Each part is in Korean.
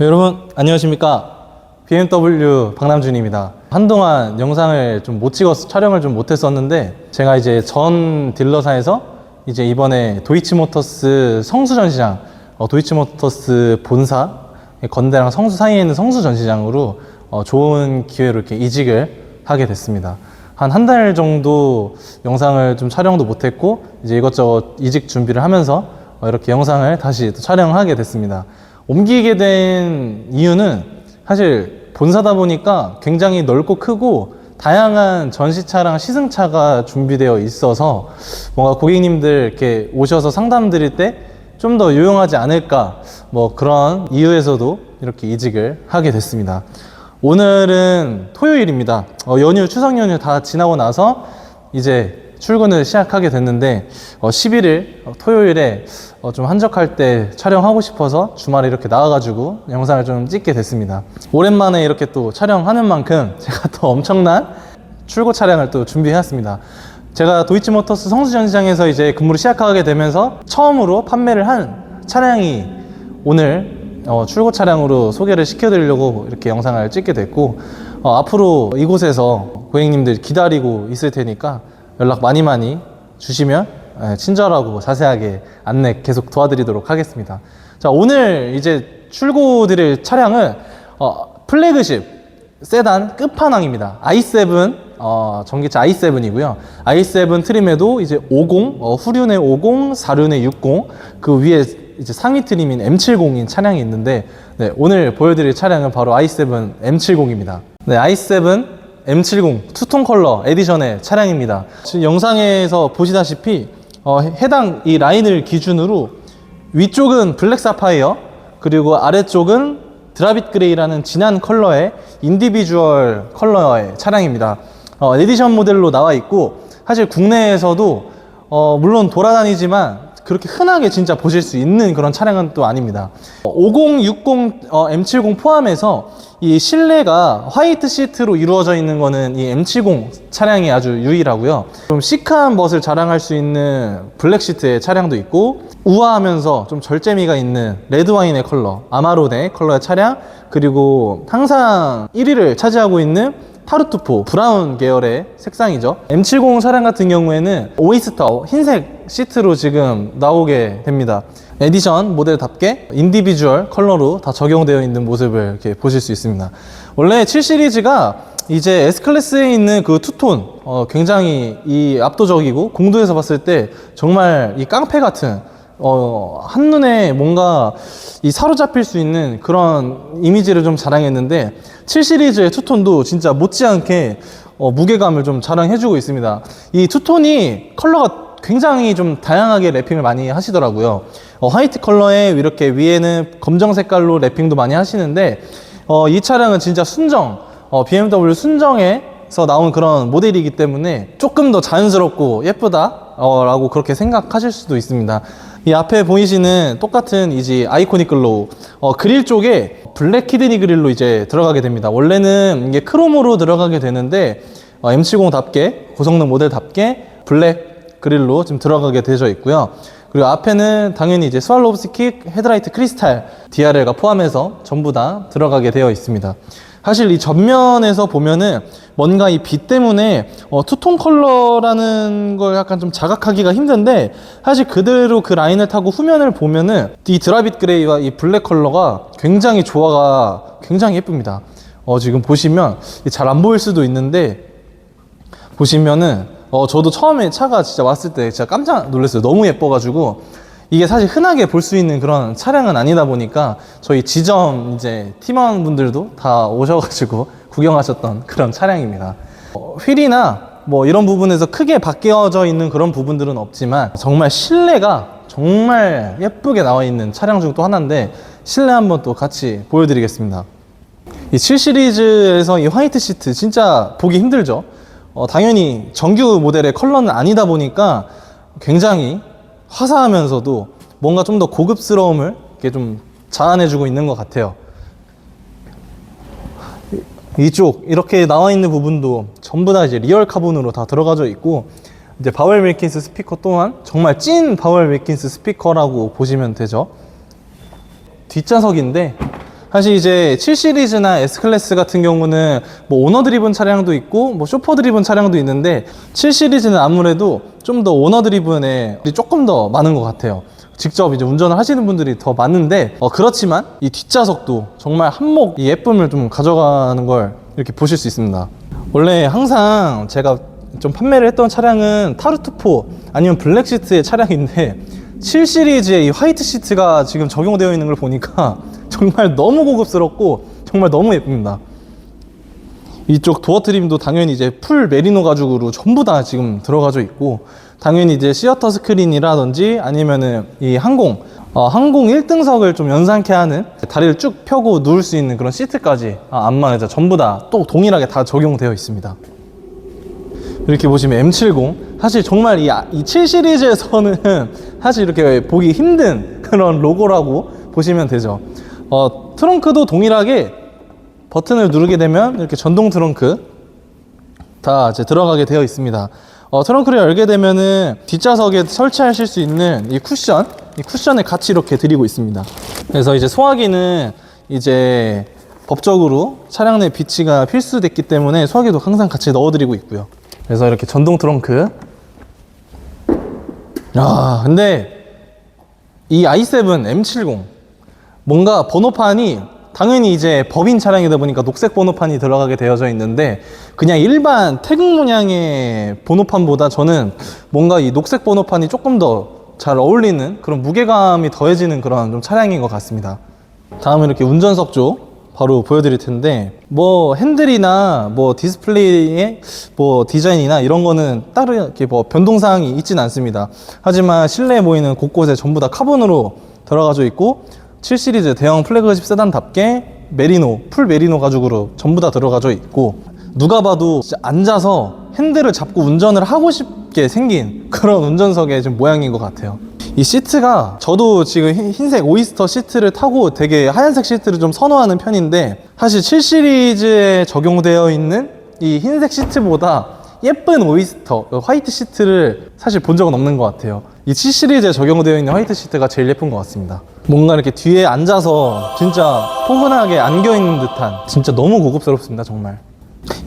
여러분 안녕하십니까? BMW 박남준입니다. 한동안 영상을 좀 못 찍어서 촬영을 좀 못했었는데 제가 이제 전 딜러사에서 이제 이번에 도이치모터스 성수 전시장 어, 도이치모터스 본사 건대랑 성수 사이에 있는 성수 전시장으로 어, 좋은 기회로 이렇게 이직을 하게 됐습니다. 한 한 달 정도 영상을 좀 촬영도 못했고 이제 이것저것 이직 준비를 하면서 어, 이렇게 영상을 다시 또 촬영하게 됐습니다. 옮기게 된 이유는 사실 본사다 보니까 굉장히 넓고 크고 다양한 전시차랑 시승차가 준비되어 있어서 뭔가 고객님들 이렇게 오셔서 상담 드릴 때 좀 더 유용하지 않을까 뭐 그런 이유에서도 이렇게 이직을 하게 됐습니다. 오늘은 토요일입니다. 어, 연휴 추석 연휴 다 지나고 나서 이제 출근을 시작하게 됐는데 어, 11일 어, 토요일에 어, 좀 한적할 때 촬영하고 싶어서 주말에 이렇게 나와가지고 영상을 좀 찍게 됐습니다. 오랜만에 이렇게 또 촬영하는 만큼 제가 또 엄청난 출고 차량을 또 준비해왔습니다. 제가 도이치모터스 성수전시장에서 이제 근무를 시작하게 되면서 처음으로 판매를 한 차량이 오늘 어, 출고 차량으로 소개를 시켜드리려고 이렇게 영상을 찍게 됐고 어, 앞으로 이곳에서 고객님들 기다리고 있을 테니까 연락 많이 많이 주시면 예, 친절하고 자세하게 안내 계속 도와드리도록 하겠습니다. 자 오늘 이제 출고 드릴 차량은 어, 플래그십 세단 끝판왕입니다. i7 어, 전기차 i7이고요. i7 트림에도 이제 50, 어, 후륜의 50, 사륜의 60, 그 위에 이제 상위 트림인 M70인 차량이 있는데, 네, 오늘 보여드릴 차량은 바로 i7 M70입니다. 네, i7 M70 투톤 컬러 에디션의 차량입니다. 지금 영상에서 보시다시피 어, 해당 이 라인을 기준으로 위쪽은 블랙 사파이어 그리고 아래쪽은 드라빗 그레이라는 진한 컬러의 인디비주얼 컬러의 차량입니다. 어, 에디션 모델로 나와 있고 사실 국내에서도 어, 물론 돌아다니지만 그렇게 흔하게 진짜 보실 수 있는 그런 차량은 또 아닙니다. 50, 60, 어, M70 포함해서 이 실내가 화이트 시트로 이루어져 있는 거는 이 M70 차량이 아주 유일하고요. 좀 시크한 멋을 자랑할 수 있는 블랙 시트의 차량도 있고 우아하면서 좀 절제미가 있는 레드 와인의 컬러, 아마로네 컬러의 차량 그리고 항상 1위를 차지하고 있는 타르투포 브라운 계열의 색상이죠. M70 차량 같은 경우에는 오이스터 흰색 시트로 지금 나오게 됩니다. 에디션 모델답게 인디비주얼 컬러로 다 적용되어 있는 모습을 이렇게 보실 수 있습니다. 원래 7 시리즈가 이제 S클래스에 있는 그 투톤 어, 굉장히 이 압도적이고 공도에서 봤을 때 정말 이 깡패 같은 어, 한눈에 뭔가 이 사로잡힐 수 있는 그런 이미지를 좀 자랑했는데 7 시리즈의 투톤도 진짜 못지않게 어, 무게감을 좀 자랑해주고 있습니다. 이 투톤이 컬러가 굉장히 좀 다양하게 랩핑을 많이 하시더라고요. 어, 화이트 컬러에 이렇게 위에는 검정 색깔로 랩핑도 많이 하시는데 어, 이 차량은 진짜 순정, 어, BMW 순정에서 나온 그런 모델이기 때문에 조금 더 자연스럽고 예쁘다 어, 라고 그렇게 생각하실 수도 있습니다. 이 앞에 보이시는 똑같은 이제 아이코닉 글로우 어, 그릴 쪽에 블랙 키드니 그릴로 이제 들어가게 됩니다. 원래는 이게 크롬으로 들어가게 되는데 어, M70답게 고성능 모델답게 블랙 그릴로 지금 들어가게 되어 있고요. 그리고 앞에는 당연히 이제 스왈로브스키 헤드라이트 크리스탈 DRL과 포함해서 전부 다 들어가게 되어 있습니다. 사실 이 전면에서 보면은 뭔가 이 빛 때문에 어, 투톤 컬러라는 걸 약간 좀 자각하기가 힘든데 사실 그대로 그 라인을 타고 후면을 보면은 이 드라빗 그레이와 이 블랙 컬러가 굉장히 조화가 굉장히 예쁩니다. 어, 지금 보시면 잘 안 보일 수도 있는데 보시면은 어, 저도 처음에 차가 진짜 왔을 때 진짜 깜짝 놀랐어요. 너무 예뻐가지고 이게 사실 흔하게 볼 수 있는 그런 차량은 아니다 보니까 저희 지점 이제 팀원분들도 다 오셔가지고 구경하셨던 그런 차량입니다. 어, 휠이나 뭐 이런 부분에서 크게 바뀌어져 있는 그런 부분들은 없지만 정말 실내가 정말 예쁘게 나와 있는 차량 중 또 하나인데 실내 한번 또 같이 보여드리겠습니다. 이 7 시리즈에서 이 화이트 시트 진짜 보기 힘들죠. 어, 당연히 정규 모델의 컬러는 아니다 보니까 굉장히 화사하면서도 뭔가 좀 더 고급스러움을 이렇게 좀 자아내주고 있는 것 같아요. 이쪽 이렇게 나와 있는 부분도 전부 다 이제 리얼 카본으로 다 들어가져 있고 이제 바웰 윌킨스 스피커 또한 정말 찐 바웰 윌킨스 스피커라고 보시면 되죠. 뒷좌석인데 사실 이제 7 시리즈나 S 클래스 같은 경우는 뭐 오너 드리븐 차량도 있고 뭐 쇼퍼 드리븐 차량도 있는데 7 시리즈는 아무래도 좀 더 오너 드리븐에 조금 더 많은 것 같아요. 직접 이제 운전을 하시는 분들이 더 많은데 어, 그렇지만 이 뒷좌석도 정말 한몫 이 예쁨을 좀 가져가는 걸 이렇게 보실 수 있습니다. 원래 항상 제가 좀 판매를 했던 차량은 타르투4 아니면 블랙 시트의 차량인데 7 시리즈의 이 화이트 시트가 지금 적용되어 있는 걸 보니까 정말 너무 고급스럽고 정말 너무 예쁩니다. 이쪽 도어 트림도 당연히 이제 풀 메리노 가죽으로 전부 다 지금 들어가져 있고 당연히 이제 시어터 스크린이라든지 아니면은 이 항공 어, 항공 1등석을 좀 연상케 하는 다리를 쭉 펴고 누울 수 있는 그런 시트까지 아, 안마의자 전부 다 또 동일하게 다 적용되어 있습니다. 이렇게 보시면 M70 사실 정말 이, 이 7 시리즈에서는 사실 이렇게 보기 힘든 그런 로고라고 보시면 되죠. 어, 트렁크도 동일하게 버튼을 누르게 되면 이렇게 전동 트렁크 다 이제 들어가게 되어 있습니다. 어, 트렁크를 열게 되면은 뒷좌석에 설치하실 수 있는 이 쿠션, 이 쿠션을 같이 이렇게 드리고 있습니다. 그래서 이제 소화기는 이제 법적으로 차량 내 비치가 필수됐기 때문에 소화기도 항상 같이 넣어드리고 있고요. 그래서 이렇게 전동 트렁크. 야, 근데 이 i7 M70 뭔가 번호판이 당연히 이제 법인 차량이다 보니까 녹색 번호판이 들어가게 되어져 있는데 그냥 일반 태극 문양의 번호판보다 저는 뭔가 이 녹색 번호판이 조금 더 잘 어울리는 그런 무게감이 더해지는 그런 좀 차량인 것 같습니다. 다음은 이렇게 운전석 쪽 바로 보여드릴 텐데 뭐 핸들이나 뭐 디스플레이의 뭐 디자인이나 이런 거는 따로 이렇게 뭐 변동사항이 있진 않습니다. 하지만 실내에 보이는 곳곳에 전부 다 카본으로 들어가져 있고 7 시리즈 대형 플래그십 세단답게 메리노 풀 메리노 가죽으로 전부 다 들어가져 있고 누가 봐도 앉아서 핸들을 잡고 운전을 하고 싶게 생긴 그런 운전석의 좀 모양인 것 같아요. 이 시트가 저도 지금 흰- 흰색 오이스터 시트를 타고 되게 하얀색 시트를 좀 선호하는 편인데 사실 7 시리즈에 적용되어 있는 이 흰색 시트보다 예쁜 오이스터 어, 화이트 시트를 사실 본 적은 없는 것 같아요. 이 7 시리즈에 적용되어 있는 화이트 시트가 제일 예쁜 것 같습니다. 뭔가 이렇게 뒤에 앉아서 진짜 포근하게 안겨 있는 듯한 진짜 너무 고급스럽습니다, 정말.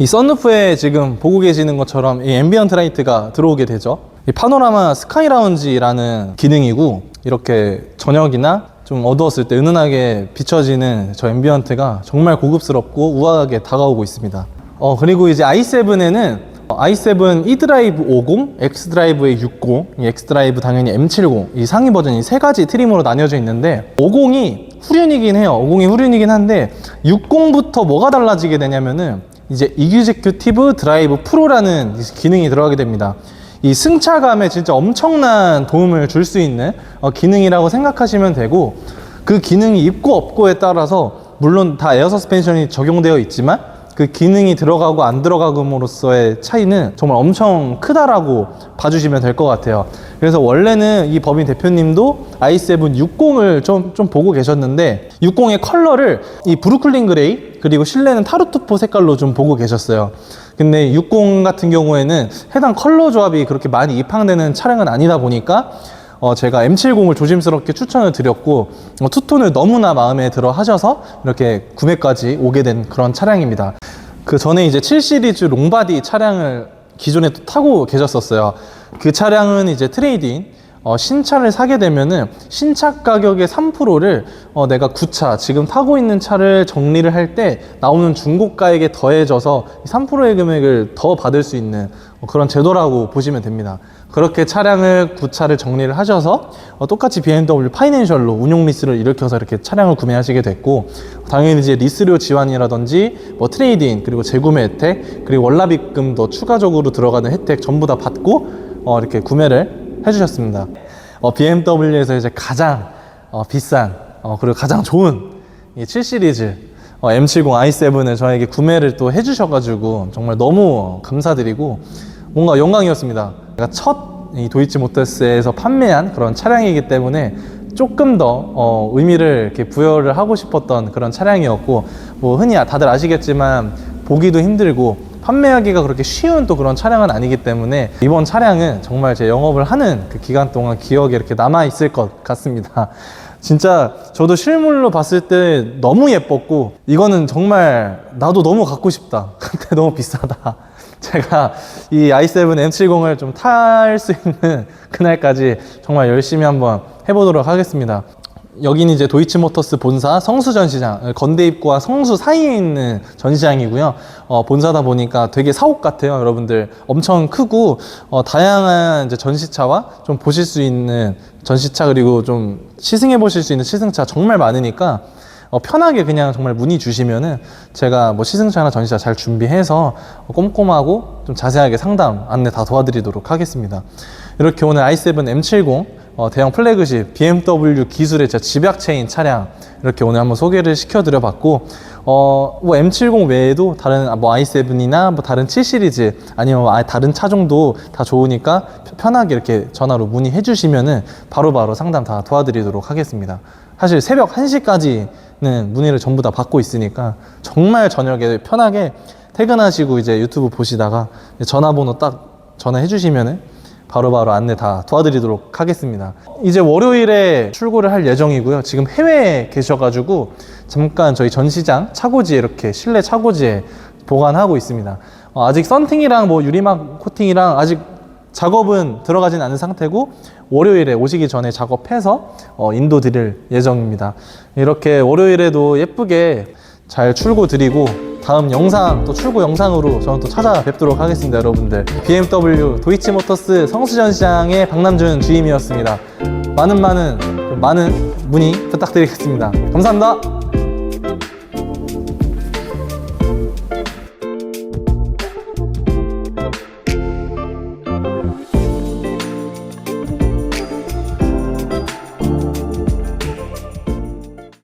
이 썬루프에 지금 보고 계시는 것처럼 이 앰비언트 라이트가 들어오게 되죠. 이 파노라마 스카이 라운지라는 기능이고 이렇게 저녁이나 좀 어두웠을 때 은은하게 비춰지는 저 앰비언트가 정말 고급스럽고 우아하게 다가오고 있습니다. 어 그리고 이제 i7에는 i7 e드라이브 50, x드라이브의 60, 이 x드라이브 당연히 M70 이 상위 버전이 세 가지 트림으로 나뉘어져 있는데 50이 후륜이긴 해요. 50이 후륜이긴 한데 60부터 뭐가 달라지게 되냐면은 이제 이규제큐티브 드라이브 프로라는 기능이 들어가게 됩니다. 이 승차감에 진짜 엄청난 도움을 줄 수 있는 어, 기능이라고 생각하시면 되고 그 기능이 있고 없고에 따라서 물론 다 에어 서스펜션이 적용되어 있지만 그 기능이 들어가고 안 들어가금으로써의 차이는 정말 엄청 크다라고 봐주시면 될 것 같아요. 그래서 원래는 이 법인 대표님도 i7 60을 좀, 좀 보고 계셨는데 60의 컬러를 이 브루클린 그레이 그리고 실내는 타르투포 색깔로 좀 보고 계셨어요. 근데 60 같은 경우에는 해당 컬러 조합이 그렇게 많이 입항되는 차량은 아니다 보니까 어, 제가 M70을 조심스럽게 추천을 드렸고 어, 투톤을 너무나 마음에 들어 하셔서 이렇게 구매까지 오게 된 그런 차량입니다. 그 전에 이제 7 시리즈 롱바디 차량을 기존에 또 타고 계셨었어요. 그 차량은 이제 트레이딩 어, 신차를 사게 되면은 신차 가격의 3%를 어, 내가 구차 지금 타고 있는 차를 정리를 할 때 나오는 중고가액에 더해져서 3%의 금액을 더 받을 수 있는 어, 그런 제도라고 보시면 됩니다. 그렇게 차량을 구차를 정리를 하셔서 어, 똑같이 BMW 파이낸셜로 운용 리스를 일으켜서 이렇게 차량을 구매하시게 됐고 당연히 이제 리스료 지원이라든지 뭐 트레이딩 그리고 재구매 혜택 그리고 월납입금도 추가적으로 들어가는 혜택 전부 다 받고 어, 이렇게 구매를 해주셨습니다. 어, BMW에서 이제 가장 어, 비싼 어, 그리고 가장 좋은 이 7 시리즈 어, M70 i7을 저에게 구매를 또 해주셔가지고 정말 너무 감사드리고 뭔가 영광이었습니다. 제가 첫 이 도이치 모터스에서 판매한 그런 차량이기 때문에 조금 더 어, 의미를 이렇게 부여를 하고 싶었던 그런 차량이었고 뭐 흔히 다들 아시겠지만 보기도 힘들고 판매하기가 그렇게 쉬운 또 그런 차량은 아니기 때문에 이번 차량은 정말 제 영업을 하는 그 기간 동안 기억에 이렇게 남아 있을 것 같습니다. 진짜 저도 실물로 봤을 때 너무 예뻤고 이거는 정말 나도 너무 갖고 싶다. 근데 너무 비싸다. 제가 이 i7 M70을 좀 탈 수 있는 그날까지 정말 열심히 한번 해보도록 하겠습니다. 여기는 이제 도이치모터스 본사 성수 전시장, 건대입구와 성수 사이에 있는 전시장이고요. 어, 본사다 보니까 되게 사옥 같아요, 여러분들. 엄청 크고 어, 다양한 이제 전시차와 좀 보실 수 있는 전시차 그리고 좀 시승해 보실 수 있는 시승차 정말 많으니까 어, 편하게 그냥 정말 문의 주시면은 제가 뭐 시승차나 전시차 잘 준비해서 꼼꼼하고 좀 자세하게 상담 안내 다 도와드리도록 하겠습니다. 이렇게 오늘 i7 M70 어, 대형 플래그십 BMW 기술의 집약체인 차량 이렇게 오늘 한번 소개를 시켜드려 봤고 어, 뭐 M70 외에도 다른 아, 뭐 i7이나 뭐 다른 7 시리즈 아니면 뭐 아예 다른 차종도 다 좋으니까 편- 편하게 이렇게 전화로 문의해 주시면은 바로 바로 상담 다 도와드리도록 하겠습니다. 사실 새벽 1시까지는 문의를 전부 다 받고 있으니까 정말 저녁에 편하게 퇴근하시고 이제 유튜브 보시다가 전화번호 딱 전화해 주시면은 바로바로 안내 다 도와드리도록 하겠습니다. 이제 월요일에 출고를 할 예정이고요. 지금 해외에 계셔가지고 잠깐 저희 전시장 차고지에 이렇게 실내 차고지에 보관하고 있습니다. 어, 아직 썬팅이랑 뭐 유리막 코팅이랑 아직 작업은 들어가진 않은 상태고 월요일에 오시기 전에 작업해서 어, 인도 드릴 예정입니다. 이렇게 월요일에도 예쁘게 잘 출고 드리고 다음 영상 또 출고 영상으로 저는 또 찾아뵙도록 하겠습니다 여러분들. BMW 도이치모터스 성수전 시장의 박남준 주임이었습니다. 많은 많은 많은 문의 부탁드리겠습니다. 감사합니다